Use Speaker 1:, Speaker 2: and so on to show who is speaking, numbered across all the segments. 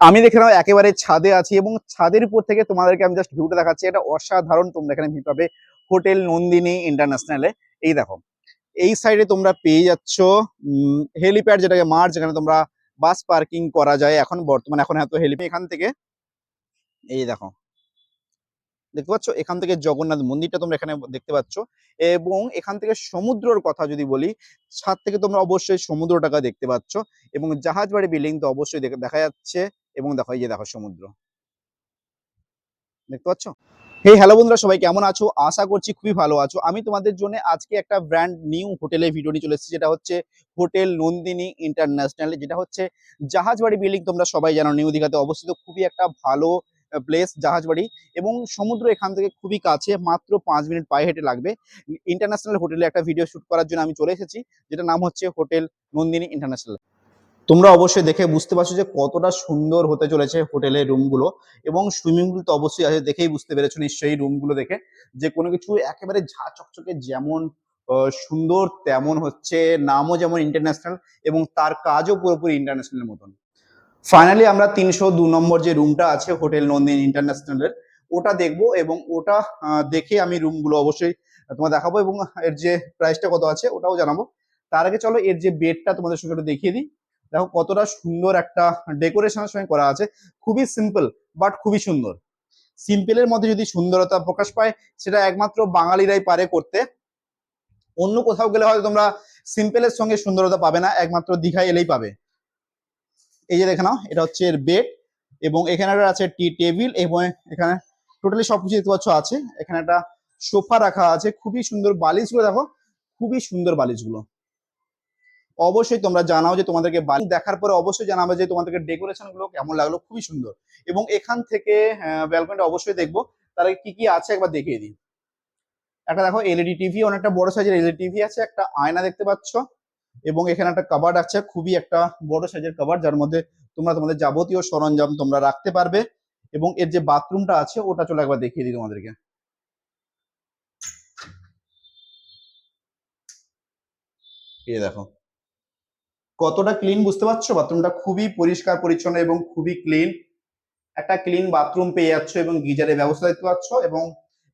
Speaker 1: আমি দেখে নাও, একেবারে ছাদে আছি এবং ছাদের উপর থেকে তোমাদেরকে আমি জাস্ট ভিউটা দেখাচ্ছি। এটা অসাধারণ তোমরা এখানে ভিউ পাবে হোটেল নন্দিনী ইন্টারন্যাশনালে এই দেখো, এই সাইডে তোমরা পেয়ে যাচ্ছ হেলিপ্যাড যেটাকে মার্চ, যেখানে তোমরা বাস পার্কিং করা যায়। এখন বর্তমানে এখন এত হেলিপ্যাড এখান থেকে। এই দেখো, দেখতে পাচ্ছ? এখান থেকে জগন্নাথ মন্দিরটা তোমরা এখানে দেখতে পাচ্ছ। এবং এখান থেকে সমুদ্রর কথা যদি বলি, ছাদ থেকে তোমরা অবশ্যই সমুদ্রটাকে দেখতে পাচ্ছ। এবং জাহাজ বাড়ি বিল্ডিং তো অবশ্যই দেখা যাচ্ছে। এবং দেখো, এই যে দেখো সমুদ্র। দেখতে পাচ্ছ? হে হ্যালো বন্ধুরা, সবাই কেমন আছো? আশা করছি খুবই ভালো আছো। আমি তোমাদের জন্য আজকে একটা ব্র্যান্ড নিউ হোটেলের ভিডিও নিয়ে চলে এসেছি, যেটা হচ্ছে হোটেল নন্দিনী ইন্টারন্যাশনাল যেটা হচ্ছে জাহাজবাড়ি বিল্ডিং তোমরা সবাই জানো নিউ দীঘাতে অবস্থিত। খুবই একটা ভালো প্লেস জাহাজবাড়ি। এবং সমুদ্র এখান থেকে খুবই কাছে, মাত্র পাঁচ মিনিট পায়ে হেঁটে লাগবে। ইন্টারন্যাশনাল হোটেলে একটা ভিডিও শুট করার জন্য আমি চলে এসেছি যেটা নাম হচ্ছে হোটেল নন্দিনী ইন্টারন্যাশনাল তোমরা অবশ্যই দেখে বুঝতে পারছ যে কতটা সুন্দর হতে চলেছে হোটেলের রুমগুলো এবং সুইমিং পুল তো অবশ্যই আছে, দেখেই বুঝতে পেরেছ নিশ্চয়ই রুমগুলো দেখে যে কোনো কিছু একেবারে ঝা চকচকে যেমন সুন্দর তেমন হচ্ছে, নামও যেমন ইন্টারন্যাশনাল এবং তার কাজও পুরোপুরি ইন্টারন্যাশনালের মতন। ফাইনালি আমরা তিনশো দু নম্বর যে রুমটা আছে হোটেল নন্দিনী ইন্টারন্যাশনালের ওটা দেখব এবং ওটা দেখে আমি রুমগুলো অবশ্যই তোমার দেখাবো এবং এর যে প্রাইসটা কত আছে ওটাও জানাব। তার আগে চলো এর যে বেডটা তোমাদের সঙ্গে একটু দেখিয়ে দিই। দেখো কতটা সুন্দর একটা ডেকোরেশনের সঙ্গে করা আছে। খুবই সিম্পল বাট খুবই সুন্দর। সিম্পলের মধ্যে যদি সুন্দরতা প্রকাশ পায়, সেটা একমাত্র বাঙালিরাই পারে করতে। অন্য কোথাও গেলে হয়তো তোমরা সিম্পলের সঙ্গে সুন্দরতা পাবে না, একমাত্র দীঘায় এলেই পাবে। এই যে দেখে নাও, এটা হচ্ছে এর বেড এবং এখানে একটা আছে টি টেবিল এবং এখানে টোটালি সবকিছু দেখতে পাচ্ছ আছে। এখানে একটা সোফা রাখা আছে। খুবই সুন্দর বালিশগুলো দেখো, খুবই সুন্দর বালিশগুলো। অবশ্যই তোমরা জানাও যে তোমাদেরকে বাড়ি দেখার পরে অবশ্যই জানাবে যে তোমাদেরকে ডেকোরেশনগুলো কেমন লাগল, খুবই সুন্দর। এবং এখান থেকে ব্যালকনিটা অবশ্যই দেখব। তার কি কি আছে একবার দেখিয়ে দিই। একটা দেখো এলইডি টিভি অনেকটা বড় সাইজের এলইডি টিভি আছে, একটা আয়না দেখতে পাচ্ছ। এবং এখানে একটা কাবার্ড আছে, খুবই একটা বড় সাইজের কাবার্ড যার মধ্যে তোমরা তোমাদের যাবতীয় সরঞ্জাম তোমরা রাখতে পারবে। এবং এর যে বাথরুমটা আছে, ওটা চলে একবার দেখিয়ে দিই তোমাদেরকে। এই দেখো। কতটা ক্লিন বুঝতে পারছ? বাথরুমটা খুবই পরিষ্কার, পরিচ্ছন্ন এবং খুবই ক্লিন একটা ক্লিন বাথরুম পেয়ে যাচ্ছ এবং গিজারের ব্যবস্থা দেখতে পাচ্ছ এবং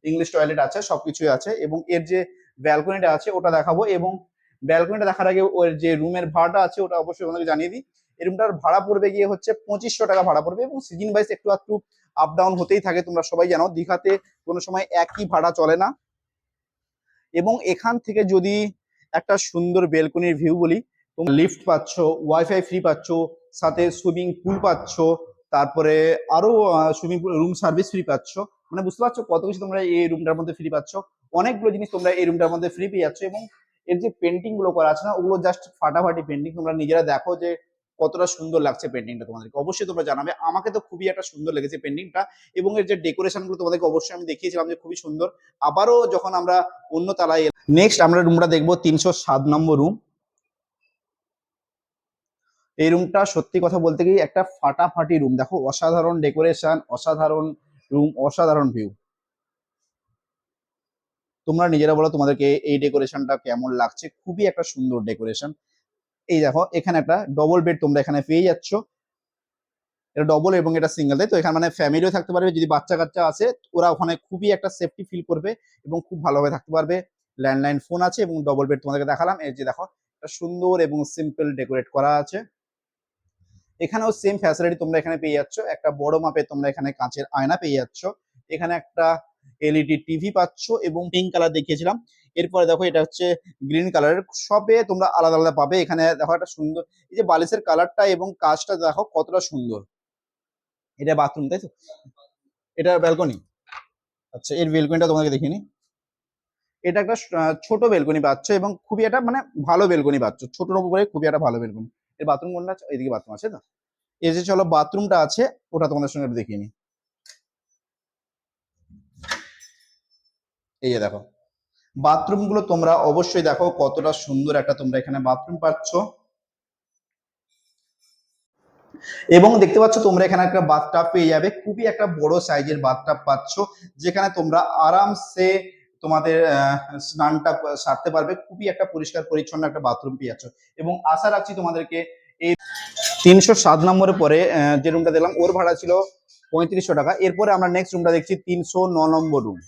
Speaker 1: ইংলিশ টয়লেট আছে, সবকিছুই আছে এবং এর যে ব্যালকনিটা আছে ওটা দেখাবো এবং ব্যালকনিটা দেখার আগে ওর যে রুমের ভাড়াটা আছে ওটা অবশ্যই তোমাদেরকে জানিয়ে দিই। এই রুমটার ভাড়া পড়বে গিয়ে হচ্ছে পঁচিশশো টাকা ভাড়া পড়বে এবং সিজন ওয়াইজ একটু একটু আপ ডাউন হতেই থাকে, তোমরা সবাই জানো। দীঘাতে কোনো সময় একই ভাড়া চলে না। এবং এখান থেকে যদি একটা সুন্দর বেলকনির ভিউ বলি তোমরা লিফট পাচ্ছ ওয়াইফাই ফ্রি পাচ্ছ, সাথে সুইমিং পুল পাচ্ছ, তারপরে আরও swimming pool room service free পাচ্ছ। মানে বুঝতে পারছ কত কিছু তোমরা এই রুমটার মধ্যে ফ্রি পাচ্ছ? অনেকগুলো জিনিস তোমরা এই রুমটার মধ্যে ফ্রি পেয়ে যাচ্ছ এবং এর যে পেন্টিংগুলো করা আছে না, ওগুলো জাস্ট ফাটাফাটি পেন্টিং তোমরা নিজেরা দেখো যে কতটা সুন্দর লাগছে পেন্টিংটা তোমাদেরকে। অবশ্যই তোমরা জানাবে। আমাকে তো খুবই একটা সুন্দর লেগেছে পেন্টিংটা এবং এর যে ডেকোরেশনগুলো তোমাদেরকে অবশ্যই আমি দেখিয়েছিলাম যে খুবই সুন্দর। আবারও যখন আমরা অন্য তালায় নেক্সট আমরা রুমটা দেখব তিনশো সাত নম্বর রুম এই রুমটা সত্যি কথা বলতে গিয়ে একটা ফাটাফাটি রুম দেখো, অসাধারণ ডেকোরেশন অসাধারণ রুম অসাধারণ ভিউ তোমরা নিজেরা বলো তোমাদেরকে এই ডেকোরেশনটা কেমন লাগছে? খুবই একটা সুন্দর ডেকোরেশন এই দেখো, এখানে একটা ডবল বেড তোমরা এখানে পেয়ে যাচ্ছ। এটা ডবল এবং এটা সিঙ্গেল তাই তো? এখানে মানে ফ্যামিলিও থাকতে পারবে, যদি বাচ্চা কাচ্চা আছে, ওরা ওখানে খুবই একটা সেফটি ফিল করবে এবং খুব ভালোভাবে থাকতে পারবে। ল্যান্ডলাইন ফোন আছে এবং ডবল বেড তোমাদেরকে দেখালাম। এই যে দেখো সুন্দর এবং সিম্পল ডেকোরেট করা আছে। এখানেও সেম ফ্যাসিলিটি তোমরা এখানে পেয়ে যাচ্ছ। একটা বড় মাপে তোমরা এখানে কাঁচের আয়না পেয়ে যাচ্ছ। এখানে একটা এলইডি টিভি পাচ্ছ এবং পিঙ্ক কালার দেখিয়েছিলাম। এরপরে দেখো এটা হচ্ছে গ্রিন কালারের সবে তোমরা আলাদা আলাদা পাবে। এখানে দেখো একটা সুন্দর, এই যে বালিশের কালারটা এবং কাজটা দেখো কতটা সুন্দর। এটা বাথরুম তাই তো? এটা ব্যালকনি আচ্ছা এর বেলকনিটা তোমাকে দেখিনি। এটা একটা ছোট বেলকনি পাচ্ছ এবং খুবই একটা মানে ভালো বেলকনি পাচ্ছ। ছোটর উপরে খুবই একটা ভালো বেলকনি এর বাথরুম কোনটা আছে? এইদিকে বাথরুম আছে তো? এই যে চলো বাথরুমটা আছে, ওটা তোমাদের সঙ্গে দেখিয়ে নি এই যে দেখো বাথরুমগুলো তোমরা অবশ্যই দেখো কতটা সুন্দর একটা তোমরা এখানে বাথরুম পাচ্ছ। এবং দেখতে পাচ্ছ তোমরা এখানে একটা বাথটাব পেয়ে যাবে, খুবই একটা বড় সাইজের বাথটাব পাচ্ছ, যেখানে তোমরা আরামসে তোমাদের স্নানটা সারতে পারবে। খুবই একটা পরিষ্কার পরিচ্ছন্ন একটা বাথরুম পেয়ে যাচ্ছ। এবং আশা রাখছি তোমাদেরকে এই তিনশো সাত নম্বরের পরে যে রুমটা দিলাম ওর ভাড়া ছিল পঁয়ত্রিশশো টাকা। এরপরে আমরা নেক্সট রুমটা দেখছি তিনশো ন নম্বর রুম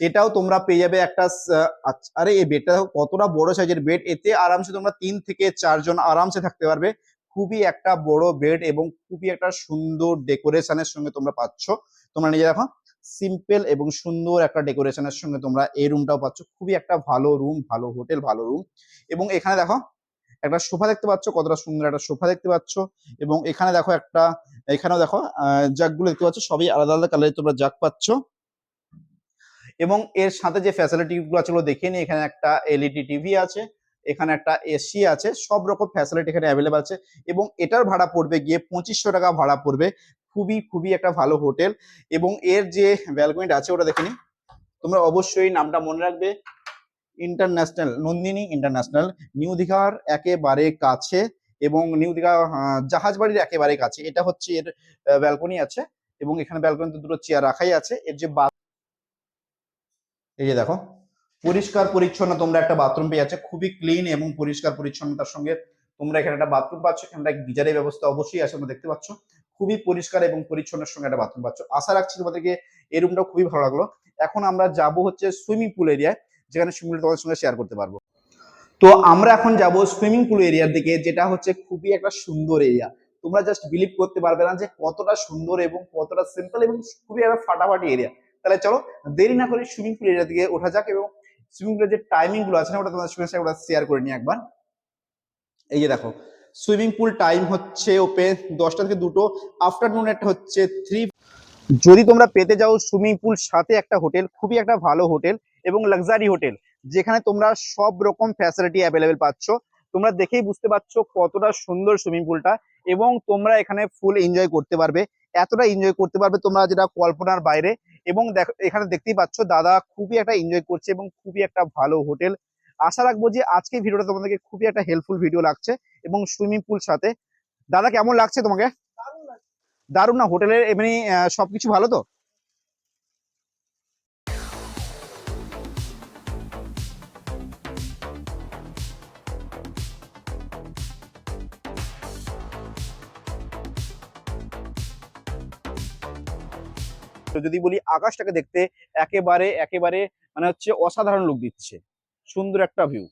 Speaker 1: এটাও তোমরা পেয়ে যাবে একটা আচ্ছা, আরে এই বেডটা কতটা বড় সাইজের বেড এতে আরামসে তোমরা তিন থেকে চারজন আরামসে থাকতে পারবে। খুবই একটা বড় বেড এবং খুবই একটা সুন্দর ডেকোরেশনের সঙ্গে তোমরা পাচ্ছ। তোমরা নিজে দেখো। সিম্পল এবং সুন্দর একটা ডেকোরেশনের সঙ্গে তোমরা এই রুমটাও পাচ্ছ। খুবই একটা ভালো রুম ভালো হোটেল ভালো রুম এবং এখানে দেখো, একটা সোফা দেখতে পাচ্ছ, কতটা সুন্দর একটা সোফা দেখতে পাচ্ছ। এবং এখানে দেখো একটা, এখানেও দেখো জাগগুলো দেখতে পাচ্ছ, সবই আলাদা আলাদা কালারের তোমরা জাগ পাচ্ছ। এবং এর সাথে যে ফ্যাসিলিটি গুলো আছে দেখে নিই এখানে একটা এলইডি টিভি আছে, এখানে একটা এসি আছে, সব রকম ফ্যাসিলিটি এখানে অ্যাভেলেবল আছে। এবং এটার ভাড়া পড়বে গিয়ে পঁচিশশো টাকা ভাড়া পড়বে খুবই খুবই একটা ভালো হোটেল এবং এর যে ব্যালকনিটা আছে ওটা দেখে নিই তোমরা অবশ্যই নামটা মনে রাখবে। ইন্টারন্যাশনাল, নন্দিনী ইন্টারন্যাশনাল, নিউ দীঘার একেবারে কাছে এবং নিউ দীঘা জাহাজ বাড়ির একেবারে কাছে। এটা হচ্ছে এর ব্যালকনি আছে এবং এখানে ব্যালকনিতে দুটো চেয়ার রাখাই আছে। এর যে bath- এই যে দেখো, পরিষ্কার পরিচ্ছন্ন তোমরা একটা বাথরুম পেয়ে যাচ্ছে। খুবই ক্লিন এবং পরিষ্কার পরিচ্ছন্নতার সঙ্গে তোমরা এখানে একটা বাথরুম পাচ্ছ। এখানে একটা গিজারের ব্যবস্থা অবশ্যই আছে, তোমরা দেখতে পাচ্ছ। খুবই পরিষ্কার এবং পরিচ্ছন্নের সঙ্গে একটা বাথরুম পাচ্ছ। আশা রাখছি তোমাদেরকে এই রুমটা খুবই ভালো লাগল। এখন আমরা যাব হচ্ছে সুইমিং পুল এরিয়ায় যেখানে সুইমিং তোমাদের সঙ্গে শেয়ার করতে পারব। তো আমরা এখন যাব সুইমিং পুল এরিয়ার দিকে, যেটা হচ্ছে খুবই একটা সুন্দর এরিয়া তোমরা জাস্ট বিলিভ করতে পারবে না যে কতটা সুন্দর এবং কতটা সিম্পল এবং খুবই একটা ফাটাফাটি এরিয়া তাহলে চলো, দেরি না করে সুইমিং পুল এরিয়া দিকে ওঠা যাক এবং সুইমিং পুলের যে টাইমিংগুলো আছে না, ওটা তোমাদের সঙ্গে ওটা শেয়ার করে নিই একবার। এই যে দেখো সুইমিং পুল টাইম হচ্ছে ওপেন দশটা থেকে দুটো, আফটারনুন একটা হচ্ছে থ্রি। যদি তোমরা পেতে যাও সুইমিং পুল সাথে একটা হোটেল, খুবই একটা ভালো হোটেল এবং লাক্সারি হোটেল, যেখানে তোমরা সব রকম ফ্যাসিলিটি অ্যাভেলেবেল পাচ্ছ। তোমরা দেখেই বুঝতে পারছ কতটা সুন্দর সুইমিং পুলটা এবং তোমরা এখানে ফুল এনজয় করতে পারবে। এতটা এনজয় করতে পারবে তোমরা যেটা কল্পনার বাইরে এবং এখানে দেখতেই পাচ্ছ দাদা খুবই একটা এনজয় করছে এবং খুবই একটা ভালো হোটেল। আশা রাখব যে আজকে ভিডিওটা তোমাদেরকে খুবই একটা হেল্পফুল ভিডিও লাগছে। এবং সুইমিং পুল সাথে। দাদা, কেমন লাগছে তোমাকে? দারুণ না, হোটেলের এমনি সবকিছু ভালো তো? যদি বলি, আকাশটাকে দেখতে একেবারে একেবারে মানে হচ্ছে অসাধারণ লুক দিচ্ছে। সুন্দর একটা ভিউ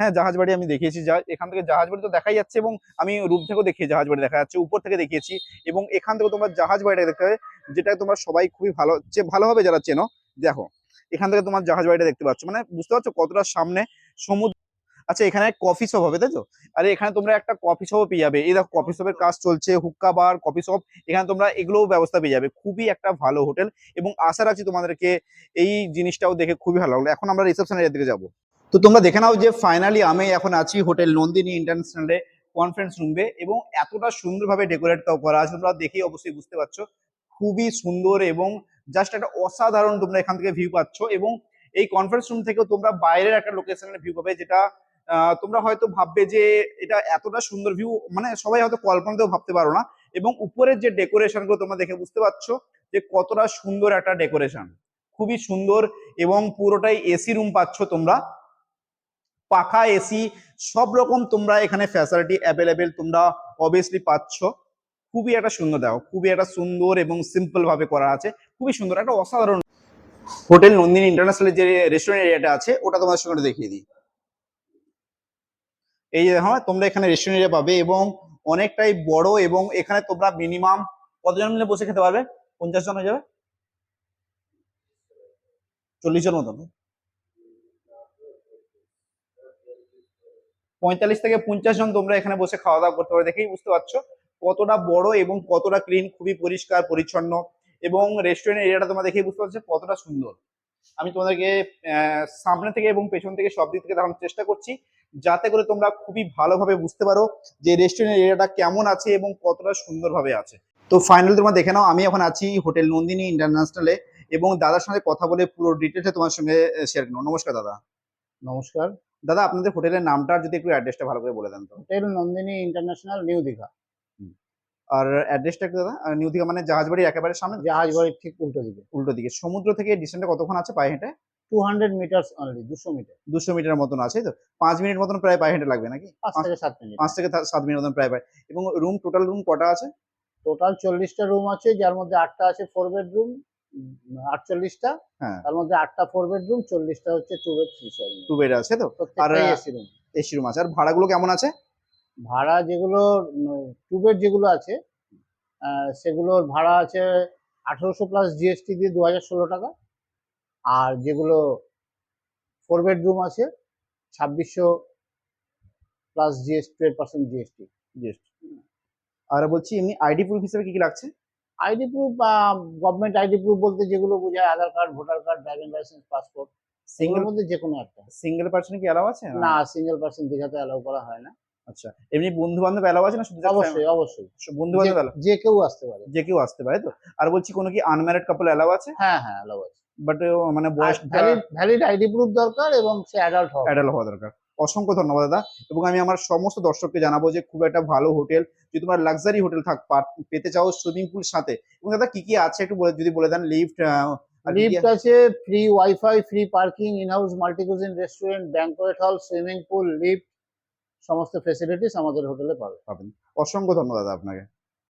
Speaker 1: হ্যাঁ জাহাজ বাড়ি আমি দেখিয়েছি। যা, এখান থেকে জাহাজ বাড়ি তো দেখাই যাচ্ছে এবং আমি রূপ থেকেও দেখিয়ে জাহাজ বাড়ি দেখা যাচ্ছে, উপর থেকে দেখিয়েছি এবং এখান থেকে তোমার জাহাজ বাড়িটা দেখতে হবে যেটা তোমার সবাই খুবই ভালো ভালোভাবে যারা চেনো, দেখো, এখান থেকে তোমার জাহাজ বাড়িটা দেখতে পাচ্ছ মানে বুঝতে পারছ কতটা সামনে সমুদ্র আচ্ছা এখানে কফি শপ হবে তাই তো আরে, এখানে তোমরা একটা কফি শপও পেয়ে যাবে, এই দেখো, কফি শপের কাজ চলছে, হুক্কা বার, কফি শপ, এখানে তোমরা এগুলোও ব্যবস্থা পেয়ে যাবে, খুবই একটা ভালো হোটেল এবং আশা রাখছি তোমাদেরকে এই জিনিসটাও দেখে খুবই ভালো লাগল, এখন আমরা রিসেপশন এরিয়ার দিকে যাব। তো তোমরা দেখে নাও যে ফাইনালি আমি এখন আছি হোটেল নন্দিনী ইন্টারন্যাশনালে কনফারেন্স রুমে এবং এতটা সুন্দরভাবে ডেকোরেট করা আছে। তোমরা দেখেই অবশ্যই বুঝতে পারছ। খুবই সুন্দর এবং জাস্ট একটা অসাধারণ তোমরা এখান থেকে ভিউ পাচ্ছ এবং এই কনফারেন্স রুম থেকেও তোমরা বাইরের একটা লোকেশনের ভিউ পাবে যেটা তোমরা হয়তো ভাববে যে এটা এতটা সুন্দর ভিউ মানে সবাই হয়তো কল্পনাতেও ভাবতে পারো না। এবং উপরের যে ডেকোরেশনগুলো তোমরা দেখে বুঝতে পারছ যে কতটা সুন্দর একটা ডেকোরেশন খুবই সুন্দর এবং পুরোটাই এসি রুম পাচ্ছ তোমরা। পাখা এসি সব রকম তোমরা এখানে ফ্যাসিলিটি অ্যাভেলেবেল তোমরা অবভিয়াসলি পাচ্ছ। খুবই একটা সুন্দর, দেখো, খুবই একটা সুন্দর এবং সিম্পল ভাবে করা আছে। খুবই সুন্দর, একটা অসাধারণ। হোটেল নন্দিনী ইন্টারন্যাশনাল যে রেস্টুরেন্ট এরিয়াটা আছে, ওটা তোমাদের সঙ্গে দেখিয়ে দিই। এই যে দেখো, তোমরা এখানে রেস্টুরেন্ট এরিয়া পাবে এবং অনেকটাই বড় এবং এখানে তোমরা মিনিমাম কতজন মিলে বসে খেতে পারবে? পঞ্চাশ জন হয়ে যাবে? চল্লিশ জন মতন পঁয়তাল্লিশ থেকে পঞ্চাশ জন তোমরা এখানে বসে খাওয়া দাওয়া করতে পারো। দেখেই বুঝতে পারছ কতটা বড় এবং কতটা ক্লিন খুবই পরিষ্কার, পরিচ্ছন্ন এবং রেস্টুরেন্ট এরিয়াটা তোমরা দেখেই বুঝতে পারছ কতটা সুন্দর। আমি তোমাদেরকে সামনে থেকে এবং পেছন থেকে সব দিক থেকে দেখানোর চেষ্টা করছি যাতে করে তোমরা খুবই ভালোভাবে বুঝতে পারো যে রেস্টুরেন্ট এরিয়াটা কেমন আছে এবং কতটা সুন্দরভাবে আছে। তো ফাইনালি তোমরা দেখে নাও, আমি এখন আছি হোটেল নন্দিনী ইন্টারন্যাশনালে এবং দাদার সঙ্গে কথা বলে পুরো ডিটেলসে তোমার সঙ্গে শেয়ার করব নমস্কার দাদা।
Speaker 2: নমস্কার।
Speaker 1: দাদা আপনাদের হোটেলের নামটা যদি একটু অ্যাড্রেসটা ভালো করে বলে দেন তো।
Speaker 2: Hotel Nandini International New Digha.
Speaker 1: আর অ্যাড্রেসটা একটু দাদা নিউ দীঘা মানে জাহাজ বাড়ির একেবারে সামনে?
Speaker 2: জাহাজ বাড়ির ঠিক উল্টো দিকে।
Speaker 1: উল্টো দিকে। সমুদ্র থেকে ডিস্টেন্সটা কতক্ষণ আছে পায়ে হেঁটে?
Speaker 2: টু হান্ড্রেড মিটার্স অনলি দুশো মিটার
Speaker 1: দুশো মিটার মতন আছে তো। পাঁচ মিনিট মতন প্রায় পায়ে হেঁটে লাগবে নাকি?
Speaker 2: পাঁচ থেকে সাত মিনিট।
Speaker 1: পাঁচ থেকে সাত মিনিট মতন প্রায় পায়। এবং রুম টোটাল রুম কটা আছে?
Speaker 2: টোটাল চল্লিশটা রুম আছে যার মধ্যে আটটা আছে ফোর বেডরুম আটচল্লিশটা
Speaker 1: হ্যাঁ।
Speaker 2: তার মধ্যে আটটা ফোর বেডরুম চল্লিশটা হচ্ছে two bed three
Speaker 1: two bed আছে তো? আর-
Speaker 2: এসি রুম
Speaker 1: এসি রুম আছে। আর ভাড়াগুলো কেমন আছে?
Speaker 2: ভাড়া যেগুলো টু বেড যেগুলো আছে সেগুলোর ভাড়া আছে আঠারোশো প্লাস জিএসটি দিয়ে দু হাজার ষোলো টাকা। আর যেগুলো ফোর বেডরুম আছে ছাব্বিশশো plus GST twelve percent GST
Speaker 1: Just. আর বলছি এমনি আইডি প্রুফ হিসেবে কি কি লাগছে?
Speaker 2: ID proof government ID proof বলতে যেগুলো বোঝায় Aadhaar card voter card driving licence passport
Speaker 1: single
Speaker 2: মধ্যে যে কোনো একটা।
Speaker 1: সিঙ্গেল পার্সন কি অ্যালাউ আছে?
Speaker 2: না সিঙ্গেল পার্সন দীঘাতে অ্যালাউ করা হয় না।
Speaker 1: আচ্ছা এমনি বন্ধু বান্ধব অ্যালাউ আছে না শুধু
Speaker 2: অবশ্যই অবশ্যই।
Speaker 1: বন্ধু বান্ধব
Speaker 2: যে- যে কেউ আসতে পারে।
Speaker 1: যে কেউ আসতে পারে তো? আর বলছি কোনো কি আনম্যারিড কাপল অ্যালাউ আছে?
Speaker 2: হ্যাঁ হ্যাঁ অ্যালাউ আছে।
Speaker 1: বাট মানে বয়স
Speaker 2: ভ্যালিড ভ্যালিড আইডি প্রুফ দরকার এবং সে অ্যাডাল্ট হবে।
Speaker 1: অ্যাডাল্ট হওয়া দরকার। অসংখ্য ধন্যবাদ দাদা। এবং আমি আমার সমস্ত দর্শককে জানাব যে খুব একটা ভালো হোটেল যদি তোমার লাক্সারি হোটেল থাক পেতে চাও সুইমিং পুল সাথে। এবং দাদা কি কি আছে একটু বলে যদি বলে দেন লিফট
Speaker 2: লিফট আছে free wifi free parking in house multicuisine restaurant banquet hall swimming pool lift সমস্ত ফেসিলিটিস আমাদের হোটেলে পাবে
Speaker 1: পাবেন। অসংখ্য ধন্যবাদ দাদা আপনাকে।